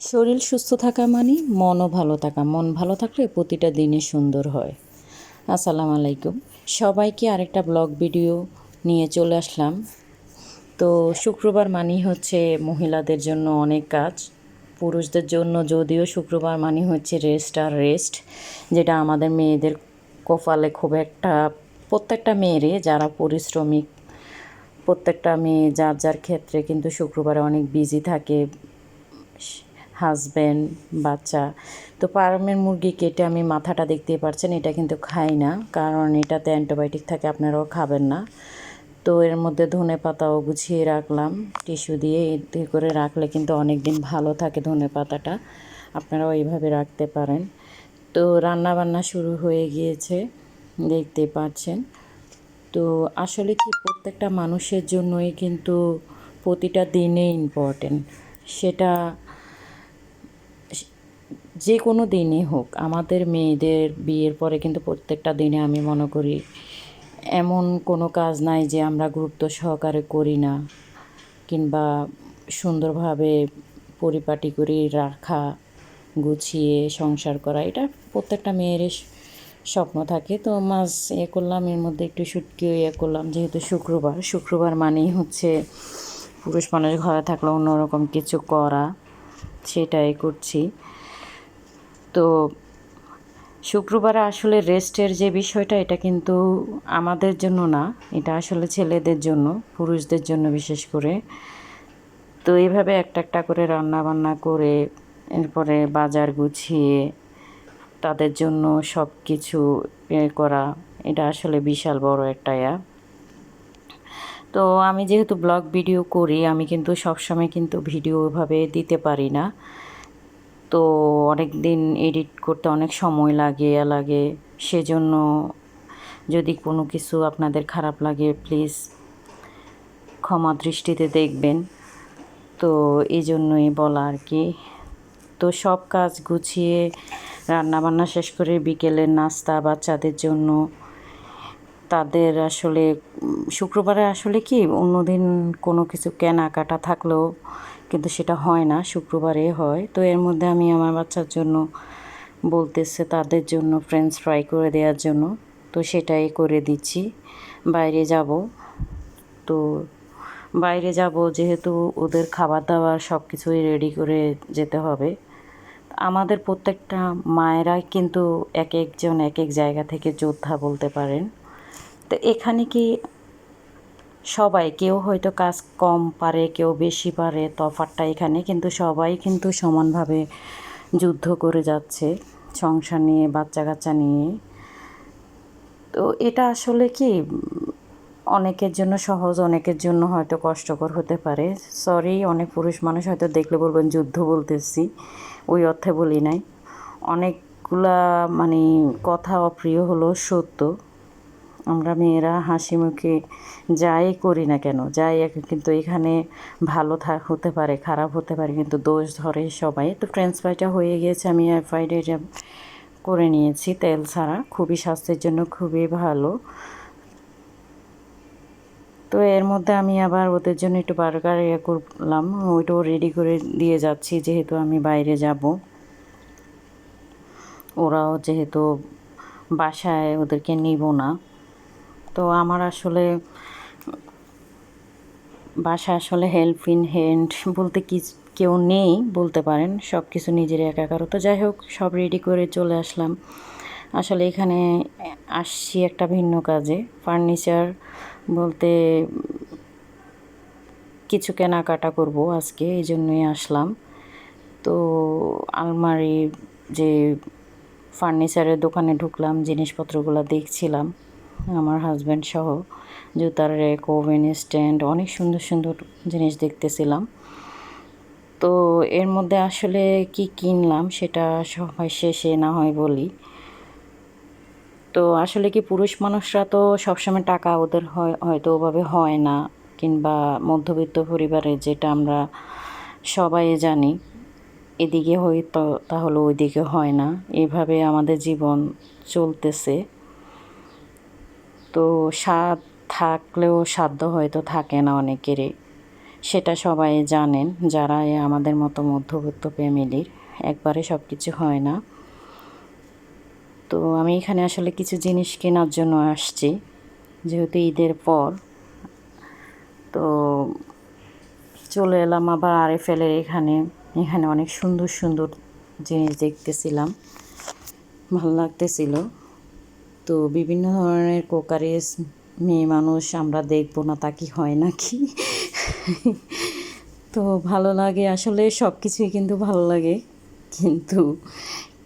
শরীর সুস্থ থাকা মানে মনও ভালো থাকা। মন ভালো থাকলে প্রতিটা দিনই সুন্দর হয়। আসসালামু আলাইকুম। সবাইকে আরেকটা ব্লগ ভিডিও নিয়ে চলে আসলাম। তো শুক্রবার মানেই হচ্ছে মহিলাদের জন্য অনেক কাজ। পুরুষদের জন্য যদিও শুক্রবার মানে হচ্ছে রেস্ট আর রেস্ট যেটা আমাদের মেয়েদের কপালে খুব একটা, প্রত্যেকটা মেয়েরে, যারা পরিশ্রমিক, প্রত্যেকটা মেয়ে যার যার ক্ষেত্রে কিন্তু শুক্রবারে অনেক বিজি থাকে। হাজব্যান্ড বাচ্চা। তো ফার্মের মুরগি কেটে আমি মাথাটা দেখতে পারছেন, এটা কিন্তু খাই না, কারণ এটাতে অ্যান্টিবায়োটিক থাকে, আপনারাও খাবেন না। তো এর মধ্যে ধনে পাতাও গুছিয়ে রাখলাম, টিস্যু দিয়ে এতে করে রাখলে কিন্তু অনেক দিন ভালো থাকে ধনে পাতাটা, আপনারাও এইভাবে রাখতে পারেন। তো রান্না বান্না শুরু হয়ে গিয়েছে দেখতে পাচ্ছেন। তো আসলে কি, প্রত্যেকটা মানুষের জন্যই কিন্তু প্রতিটা দিনে ইম্পর্টেন্ট সেটা যে কোনো দিনই হোক, আমাদের মেয়েদের বিয়ের পরে কিন্তু প্রত্যেকটা দিনে আমি মনে করি এমন কোনো কাজ নাই যে আমরা গুরুত্ব সহকারে করি না কিংবা সুন্দরভাবে পরিপাটি করে, রাখা, গুছিয়ে, সংসার করা। এটা প্রত্যেকটা মেয়েরই স্বপ্ন থাকে। তো মাছ ইয়ে করলাম, এর মধ্যে একটু শুটকিও ইয়ে করলাম, যেহেতু শুক্রবার। শুক্রবার মানেই হচ্ছে পুরুষ মানুষ ঘরে থাকলে অন্যরকম কিছু করা, সেটাই করছি। তো শুক্রবারে আসলে রেস্টের যে বিষয়টা, এটা কিন্তু আমাদের জন্য না, এটা আসলে ছেলেদের জন্য, পুরুষদের জন্য বিশেষ করে। তো এইভাবে একটা একটা করে রান্না বান্না করে, এরপরে বাজার গুছিয়ে তাদের জন্য সব কিছু করা, এটা আসলে বিশাল বড় একটা ইয়া। তো আমি যেহেতু ব্লগ ভিডিও করি, আমি কিন্তু সবসময় কিন্তু ভিডিও ওইভাবে দিতে পারি না। তো অনেক দিন এডিট করতে অনেক সময় লাগে লাগে। সেজন্য যদি কোনো কিছু আপনাদের খারাপ লাগে প্লিজ ক্ষমা দৃষ্টিতে দেখবেন। তো এই জন্যই বলা আর কি। তো সব কাজ গুছিয়ে রান্না বান্না শেষ করে বিকেলের নাস্তা বাচ্চাদের জন্য। তাদের আসলে, শুক্রবারে আসলে কি, অন্যদিন কোনো কিছু কেনাকাটা থাকলেও কিন্তু সেটা হয় না, শুক্রবারে হয়। তো এর মধ্যে আমি আমার বাচ্চার জন্য বলতেছে তাদের জন্য ফ্রেঞ্চ ফ্রাই করে দেওয়ার জন্য। তো সেটাই করে দিচ্ছি। বাইরে যাব। তো বাইরে যাব যেহেতু ওদের খাবার দাবার সব কিছুই রেডি করে যেতে হবে। আমাদের প্রত্যেকটা মায়েরাই কিন্তু এক একজন এক এক জায়গা থেকে যোদ্ধা বলতে পারেন। তো এখানে কি সবাই, কেউ হয়তো কাজ কম পারে, কেউ বেশি পারে, তফাৎটা এখানে, কিন্তু সবাই কিন্তু সমানভাবে যুদ্ধ করে যাচ্ছে, সংসার নিয়ে বাচ্চা কাচ্চা নিয়ে। তো এটা আসলে কি, অনেকের জন্য সহজ, অনেকের জন্য হয়তো কষ্টকর হতে পারে। সরি অনেক পুরুষ মানুষ হয়তো দেখলে বলবেন, যুদ্ধ বলতেছি। ওই অর্থে বলি নাই। অনেকগুলা মানে কথা অপ্রিয় হলো সত্য। আমরা মেয়েরা হাসি মুখে যাই করি না কেন? যাই কিন্তু এখানে ভালো থাক হতে পারে, খারাপ হতে পারে, কিন্তু দোষ ধরে সবাই। তো ফ্রেঞ্চ ফ্রাইটা হয়ে গিয়েছে, আমি এয়ার ফ্রাইড করে নিয়েছি, তেল ছাড়া। খুবই স্বাস্থ্যের জন্য খুবই ভালো। তো এর মধ্যে আমি আবার ওদের জন্য একটু বার্গার ইয়ে করলাম, ওইটাও রেডি করে দিয়ে যাচ্ছি, যেহেতু আমি বাইরে যাব। ওরাও যেহেতু বাসায় ওদেরকে নিব না। তো আমার আসলে বাসায় আসলে হেল্প ইন হ্যান্ড বলতে কি কেউ নেই বলতে পারেন সব কিছু নিজের একাকার তো যাই হোক, সব রেডি করে চলে আসলাম। আসলে এখানে আসছি একটা ভিন্ন কাজে। ফার্নিচার বলতে কিছু কেনাকাটা করব আজকে, এই জন্যই আসলাম। তো আলমারি যে ফার্নিচারের দোকানে ঢুকলাম, জিনিসপত্রগুলো দেখছিলাম। আমার হাজব্যান্ড সহ জুতার রেক ওভেন স্ট্যান্ড অনেক সুন্দর সুন্দর জিনিস দেখতেছিলাম। তো এর মধ্যে আসলে কি কিনলাম সেটা সবাই শেষে না হয় বলি। তো আসলে কি পুরুষ মানুষরা তো সবসময় টাকা ওদের হয়, হয়তো ওভাবে হয় না, কিংবা মধ্যবিত্ত পরিবারে যেটা আমরা সবাই জানি, এদিকে হয়তো তাহলে ওইদিকে হয় না। এভাবে আমাদের জীবন চলতেছে। তো স্বাদ থাকলেও সাধ্য হয়তো থাকে না অনেকেরই। সেটা সবাই জানেন যারা আমাদের মতো মধ্যবিত্ত ফ্যামিলির, একবারে সব কিছু হয় না। তো আমি এখানে আসলে কিছু জিনিস কেনার জন্য আসছি, যেহেতু ঈদের পর। তো চলে এলাম আবার আরএফএলের এখানে। এখানে অনেক সুন্দর সুন্দর জিনিস দেখতেছিলাম। ভালো লাগতেছিল। তো বিভিন্ন ধরনের কোকারিস মেয়ে মানুষ আমরা দেখব না, তা কি হয় নাকি? তো ভালো লাগে, আসলে সব কিছুই কিন্তু ভালো লাগে, কিন্তু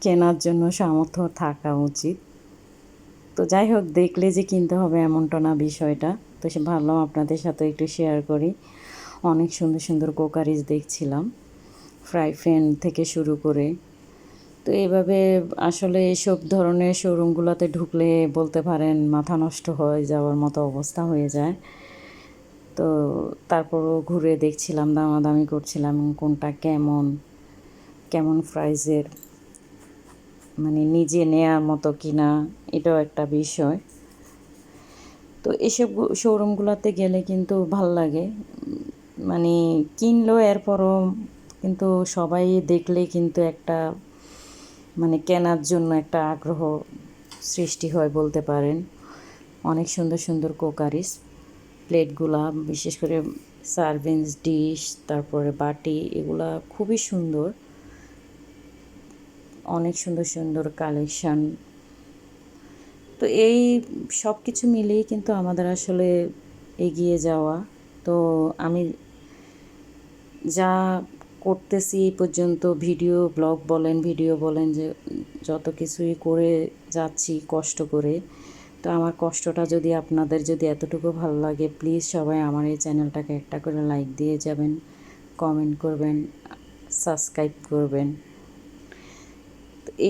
কেনার জন্য সামর্থ্য থাকা উচিত। তো যাই হোক, দেখলে যে কিনতে হবে এমনটা না বিষয়টা। তো সে ভাবলাম আপনাদের সাথে একটু শেয়ার করি। অনেক সুন্দর সুন্দর কোকারিজ দেখছিলাম, ফ্রাই প্যান থেকে শুরু করে। তো এইভাবে আসলে এসব ধরনের শোরুমগুলোতে ঢুকলে বলতে পারেন মাথা নষ্ট হয়ে যাওয়ার মতো অবস্থা হয়ে যায়। তো তারপরও ঘুরে দেখছিলাম, দামাদামি করছিলাম কোনটা কেমন কেমন প্রাইজের মানে নিজে নেয়ার মতো কিনা এটাও একটা বিষয়। তো এসব শোরুমগুলোতে গেলে কিন্তু ভালো লাগে। মানে কিনলো এরপরও কিন্তু সবাই দেখলে কিন্তু একটা মানে কেনার জন্য একটা আগ্রহ সৃষ্টি হয় বলতে পারেন। অনেক সুন্দর সুন্দর কোকারিস, প্লেটগুলা, বিশেষ করে সার্ভিংস ডিশ, তারপরে বাটি, এগুলা খুবই সুন্দর। অনেক সুন্দর সুন্দর কালেকশান। তো এই সব কিছু মিলিয়ে কিন্তু আমাদের আসলে এগিয়ে যাওয়া। তো আমি যা করতেছি এই পর্যন্ত। ভিডিও, ব্লগ বলেন, ভিডিও বলেন যে যত কিছুই করে যাচ্ছি কষ্ট করে। তো আমার কষ্টটা যদি আপনাদের যদি এতটুকু ভালো লাগে প্লিজ সবাই আমার এই চ্যানেলটাকে একটা করে লাইক দিয়ে যাবেন কমেন্ট করবেন সাবস্ক্রাইব করবেন।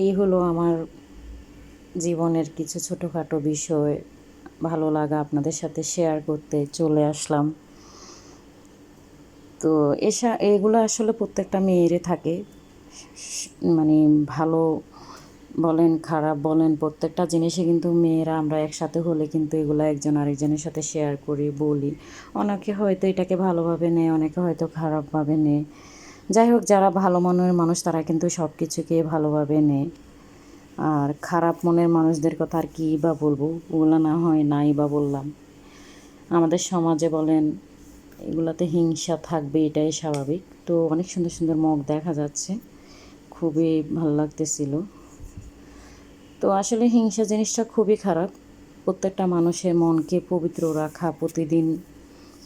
এই হলো আমার জীবনের কিছু ছোটোখাটো বিষয়, ভালো লাগা আপনাদের সাথে শেয়ার করতে চলে আসলাম। তো এসা, এগুলো আসলে প্রত্যেকটা মেয়েরে থাকে। মানে ভালো বলেন, খারাপ বলেন, প্রত্যেকটা জিনিসে কিন্তু মেয়েরা, আমরা একসাথে হলে কিন্তু এগুলো একজন আরেকজনের সাথে শেয়ার করি, বলি। অনেকে হয়তো এটাকে ভালোভাবে নেয়, অনেকে হয়তো খারাপভাবে নেয়। যাই হোক, যারা ভালো মনের মানুষ, তারা কিন্তু সব কিছুকে ভালোভাবে নেয়। আর খারাপ মনের মানুষদের কথা আর কী বা বলব? ওগুলো না হয় নাই বা বললাম। আমাদের সমাজে বলেন এগুলাতে হিংসা থাকবে, এটাই স্বাভাবিক। তো অনেক সুন্দর সুন্দর মগ দেখা যাচ্ছে। খুবই ভালো লাগতেছিল। তো আসলে হিংসা জিনিসটা খুবই খারাপ। প্রত্যেকটা মানুষের মনকে পবিত্র রাখা, প্রতিদিন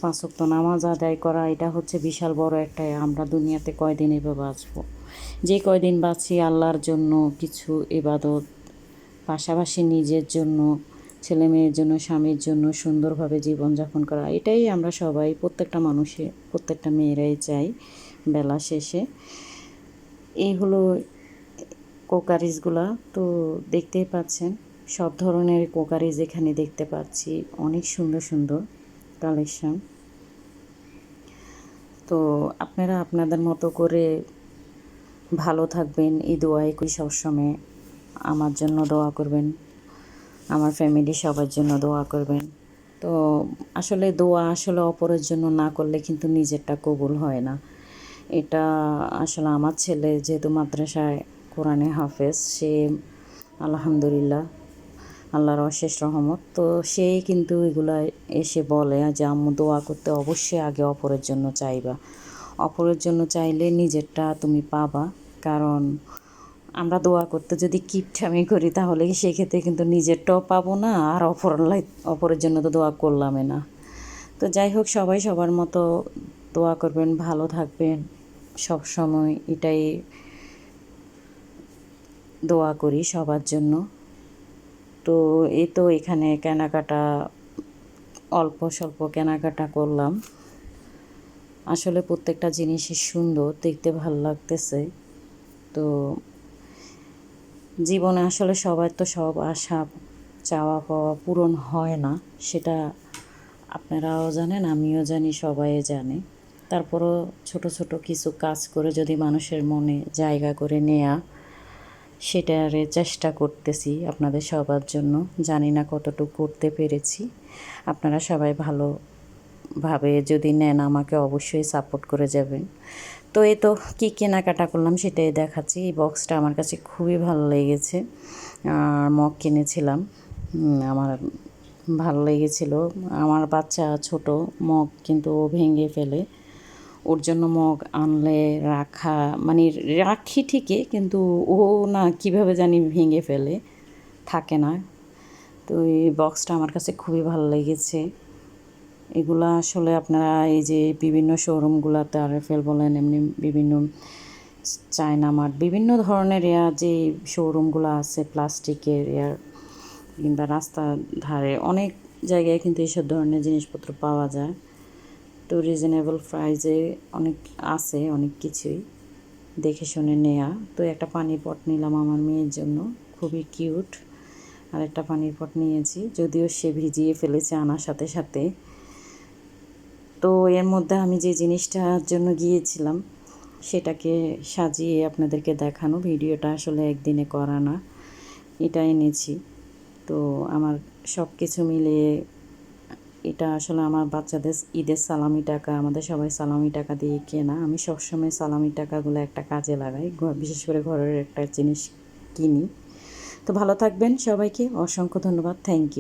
পাঁচক্ত নামাজ আদায় করা, এটা হচ্ছে বিশাল বড় একটা আমরা দুনিয়াতে কয়দিন এভাবে বাঁচবো? যে কয়দিন বাঁচি আল্লাহর জন্য কিছু এবাদত পাশাপাশি নিজের জন্য ছেলে মেয়ের জন্য, স্বামীর জন্য সুন্দরভাবে জীবনযাপন করা, এটাই আমরা সবাই, প্রত্যেকটা মানুষে, প্রত্যেকটা মেয়েরাই চাই বেলা শেষে। এই হলো কোকারিজগুলা, তো দেখতেই পাচ্ছেন, সব ধরনের কোকারিজ এখানে দেখতে পাচ্ছি, অনেক সুন্দর সুন্দর কালেকশন। তো আপনারা আপনাদের মতো করে ভালো থাকবেন, এই দোয়াই সবসময়। আমার জন্য দোয়া করবেন। আমার ফ্যামিলি সবার জন্য দোয়া করবেন। তো আসলে দোয়া আসলে অপরের জন্য না করলে কিন্তু নিজেরটা কবুল হয় না। এটা আসলে আমার ছেলে যেহেতু মাদ্রাসায় কোরআনে হাফেজ, সে আলহামদুলিল্লাহ আল্লাহর অশেষ রহমত। তো সে কিন্তু এগুলা এসে বলে যে, আম্মু, দোয়া করতে অবশ্যই আগে অপরের জন্য চাইবা। অপরের জন্য চাইলে নিজেরটা তুমি পাবা। কারণ আমরা দোয়া করতে যদি কিপঠামি করি, তাহলে সেক্ষেত্রে কিন্তু নিজেরটাও পাবো না, আর অপর অপরের জন্য তো দোয়া করলামে না। তো যাই হোক, সবাই সবার মতো দোয়া করবেন, ভালো থাকবেন। সব সময় এটাই দোয়া করি সবার জন্য। তো এই তো এখানে কেনাকাটা, অল্প স্বল্প কেনাকাটা করলাম। আসলে প্রত্যেকটা জিনিসই সুন্দর, দেখতে ভালো লাগতেছে। তো জীবনে আসলে সবার তো সব আশা, চাওয়া, পাওয়া পূরণ হয় না, সেটা আপনারাও জানেন, আমিও জানি, সবাই জানে। তারপরও ছোট ছোট কিছু কাজ করে যদি মানুষের মনে জায়গা করে নেয়া, সেটারে চেষ্টা করতেছি আপনাদের সবার জন্য। জানি না কতটুকু করতে পেরেছি। আপনারা সবাই ভালো ভাবে যদি নেন, আমাকে অবশ্যই সাপোর্ট করে যাবেন। তো এই তো কী কেনাকাটা করলাম সেটাই দেখাচ্ছি। এই বক্সটা আমার কাছে খুবই ভালো লেগেছে। আর মগ কিনেছিলাম। আমার ভালো লেগেছিল। আমার বাচ্চা ছোট, মগ কিন্তু ও ভেঙে ফেলে। ওর জন্য মগ আনলে, রাখা মানে রাখি ঠিকই, কিন্তু ও না কীভাবে জানি ভেঙে ফেলে, থাকে না। তো এই বক্সটা আমার কাছে খুবই ভালো লেগেছে। এগুলো আসলে আপনারা এই যে বিভিন্ন শোরুমগুলোতে আর এফ বলেন, এমনি বিভিন্ন চায়না মার্ট, বিভিন্ন ধরনের এয়ার যে শোরুমগুলো আছে প্লাস্টিকের এয়ার কিংবা রাস্তার ধারে অনেক জায়গায় কিন্তু এইসব ধরনের জিনিসপত্র পাওয়া যায়। তো রিজনেবল প্রাইজে অনেক আছে, অনেক কিছুই দেখে শুনে নেয়া। তো একটা পানির পট নিলাম আমার মেয়ের জন্য, খুবই কিউট আর একটা পানির পট নিয়েছি, যদিও সে ভিজিয়ে ফেলেছে আনার সাথে সাথে। তো এর মধ্যে আমি যে জিনিসটার জন্য গিয়েছিলাম, সেটাকে সাজিয়ে আপনাদেরকে দেখানো। ভিডিওটা আসলে একদিনে করা না এটা এনেছি। তো আমার সব কিছু মিলিয়ে এটা আসলে আমার বাচ্চাদের ঈদের সালামি টাকা, আমাদের সবাই সালামি টাকা দিয়ে কেনা। আমি সবসময় সালামি টাকাগুলো একটা কাজে লাগাই বিশেষ করে ঘরের একটা জিনিস কিনি। তো ভালো থাকবেন সবাইকে, অসংখ্য ধন্যবাদ, থ্যাংক ইউ।